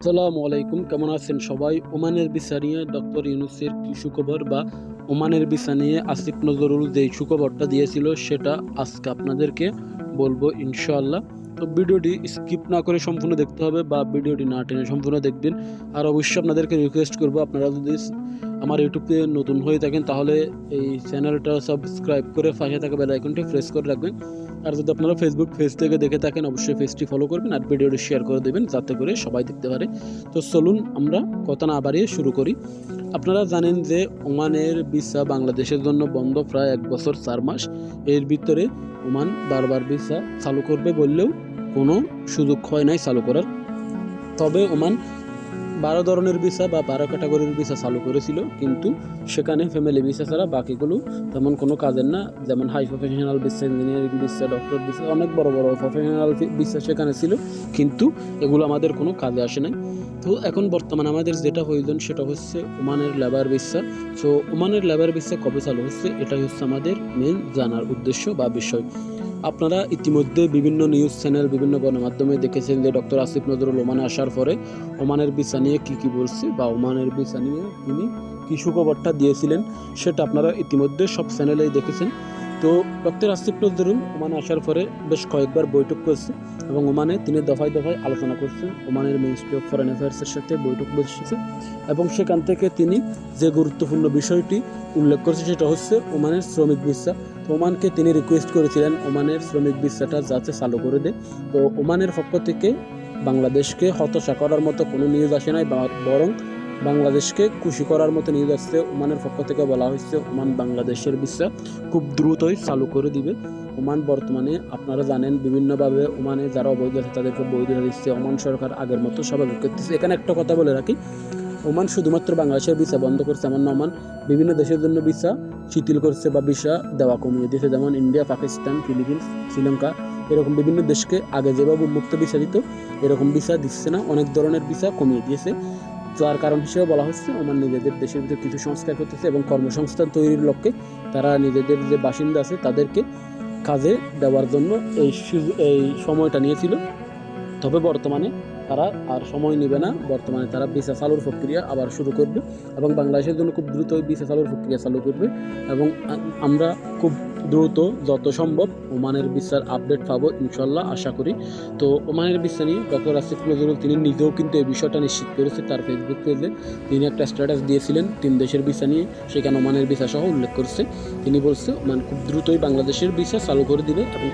আসসালামু আলাইকুম, কেমন আছেন সবাই? ওমানের ভিসা নিয়ে ডক্টর ইউনুসের কি সুখবর বা ওমানের ভিসা নিয়ে আসিফ নজরুল যেই সুখবরটা দিয়েছিল সেটা আজকে আপনাদেরকে বলব ইনশাআল্লাহ। তো ভিডিওটি স্কিপ না করে সম্পূর্ণ দেখতে হবে বা ভিডিওটি না টেনে সম্পূর্ণ দেখবেন। আর অবশ্যই আপনাদেরকে রিকোয়েস্ট করব, আপনারা যদি আমার ইউটিউবে নতুন হয়ে থাকেন, তাহলে এই চ্যানেলটা সাবস্ক্রাইব করে পাশে থাকা বেল আইকনটি প্রেস করে রাখবেন। আর যদি আপনারা ফেসবুক পেজ থেকে দেখে থাকেন, অবশ্যই পেজটি ফলো করবেন আর ভিডিওটি শেয়ার করে দেবেন, যাতে করে সবাই দেখতে পারে। তো চলুন আমরা কথা না বাড়িয়ে শুরু করি। আপনারা জানেন যে ওমানের ভিসা বাংলাদেশের জন্য বন্ধ প্রায় এক বছর চার মাস। এর ভিতরে ওমান বারবার ভিসা চালু করবে বললেও কোনো সুযোগ হয় নাই চালু করার। তবে ওমান বারো ধরনের ভিসা বা বারো ক্যাটাগরির ভিসা চালু করেছিল, কিন্তু সেখানে ফ্যামিলি ভিসা ছাড়া বাকিগুলো তেমন কোনো কাজের না। যেমন high professional visa engineering visa doctor visa অনেক বড় বড় প্রফেশনাল ভিসা সেখানে ছিল, কিন্তু এগুলো আমাদের কোনো কাজে আসে নাই। তো এখন বর্তমানে আমাদের যেটা প্রয়োজন সেটা হচ্ছে ওমানের লেবার ভিসা সো ওমানের লেবার ভিসা কবে চালু হচ্ছে, এটাই হচ্ছে আমাদের মেন জানার উদ্দেশ্য বা বিষয়। আপনারা ইতিমধ্যে বিভিন্ন নিউজ চ্যানেল বিভিন্ন গণমাধ্যমে দেখেছেন যে ডক্টর আসিফ নজরুল ওমানে আসার পরে ওমানের ভিসা নিয়ে কী কী বলছে বা ওমানের ভিসা নিয়ে তিনি কী সুখবরটা দিয়েছিলেন, সেটা আপনারা ইতিমধ্যে সব চ্যানেলেই দেখেছেন। তো ডক্টর আসিফ নজরুল ওমানে আসার পরে বেশ কয়েকবার বৈঠক করছে এবং ওমানে তিনি দফায় দফায় আলোচনা করছেন ওমানের মিনিস্ট্রি অফ ফরেন অ্যাফেয়ার্সের সাথে বৈঠক বসেছে এবং সেখান থেকে তিনি যে গুরুত্বপূর্ণ বিষয়টি উল্লেখ করেছে সেটা হচ্ছে ওমানের শ্রমিক তো ওমানকে তিনি রিকোয়েস্ট করেছিলেন ওমানের শ্রমিক ভিসাটা যাতে চালু করে দেয়। তো ওমানের পক্ষ থেকে বাংলাদেশকে হতাশা করার মতো কোনো নিউজ আসে নাই বরং বাংলাদেশকে খুশি করার মতো নিউজ আসছে। ওমানের পক্ষ থেকে বলা হয়েছে, ওমান বাংলাদেশের ভিসা খুব দ্রুতই চালু করে দিবে। ওমান বর্তমানে, আপনারা জানেন, বিভিন্নভাবে ওমানে যারা অবৈধ আছে তাদেরকে বৈধতা দিচ্ছে। ওমান সরকার আগের মতো স্বাভাবিক করতেছে। এখানে একটা কথা বলে রাখি ওমান শুধুমাত্র বাংলাদেশের ভিসা বন্ধ করছে এমন না ওমান বিভিন্ন দেশের জন্য ভিসা শিথিল করছে বা ভিসা দেওয়া কমিয়ে দিয়েছে, যেমন ইন্ডিয়া, পাকিস্তান, ফিলিপিন্স, শ্রীলঙ্কা, এরকম বিভিন্ন দেশকে আগে যেভাবে মুক্ত ভিসা দিত, এরকম ভিসা দিচ্ছে না, অনেক ধরনের ভিসা কমিয়ে দিয়েছে। যার কারণ হিসেবে বলা হচ্ছে, ওমান নিজেদের দেশের ভিতরে কিছু সংস্কার করতেছে এবং কর্মসংস্থান তৈরির লক্ষ্যে তারা নিজেদের যে বাসিন্দা আছে তাদেরকে কাজে দেওয়ার জন্য এই এই সময়টা নিয়েছিল। তবে বর্তমানে তারা আর সময় নেবে না। বর্তমানে তারা ভিসা চালুর প্রক্রিয়া আবার শুরু করবে এবং বাংলাদেশের জন্য খুব দ্রুত ভিসা চালুর প্রক্রিয়া চালু করবে এবং আমরা খুব দ্রুত যত সম্ভব ওমানের ভিসার আপডেট পাবো ইনশাল্লাহ, আশা করি। তো ওমানের ভিসা নিয়ে ডক্টর আসিফ নজরুল তিনি নিজেও কিন্তু এই বিষয়টা নিশ্চিত করেছে তার ফেসবুক পেজে তিনি একটা স্ট্যাটাস দিয়েছিলেন তিন দেশের ভিসা নিয়ে, সেখানে ওমানের ভিসা সহ উল্লেখ করছে। তিনি বলছে ওমান খুব দ্রুতই বাংলাদেশের ভিসা চালু করে দিবে এবং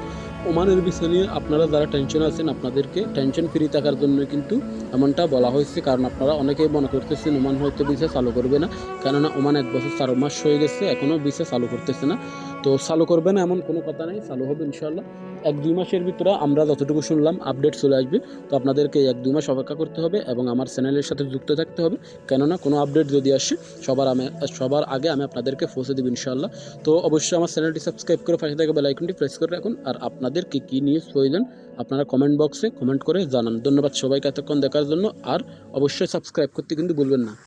ওমানের বিষয় নিয়ে আপনারা যারা টেনশন আছেন আপনাদেরকে টেনশন ফ্রি থাকার জন্য কিন্তু এমনটা বলা হয়েছে। কারণ আপনারা অনেকেই মনে করতেছেন ওমান হয়তো ভিসা চালু করবে না। কেননা ওমান এক বছর চার মাস হয়ে গেছে এখনও ভিসা চালু করতেছে না। তো চালু করবে না এমন কোনো কথা নেই, চালু হবে ইনশাল্লাহ এক দুই মাসের ভিতরে আমরা যতটুকু শুনলাম আপডেট চলে আসবে। তো আপনাদেরকে এক দুই মাস অপেক্ষা করতে হবে এবং আমার চ্যানেলের সাথে যুক্ত থাকতে হবে। কেননা কোনো আপডেট যদি আসে, সবার আমি, সবার আগে আমি আপনাদেরকে পৌঁছে দেবো ইনশাল্লাহ তো অবশ্যই আমার চ্যানেলটি সাবস্ক্রাইব করে পাশে থাকা বেল প্রেস করে রাখুন। আর আপনাদের কি কী নিউজ প্রয়োজন, আপনারা কমেন্ট বক্সে কমেন্ট করে জানান। ধন্যবাদ সবাইকে এতক্ষণ দেখার জন্য। আর অবশ্যই সাবস্ক্রাইব করতে কিন্তু ভুলবেন না।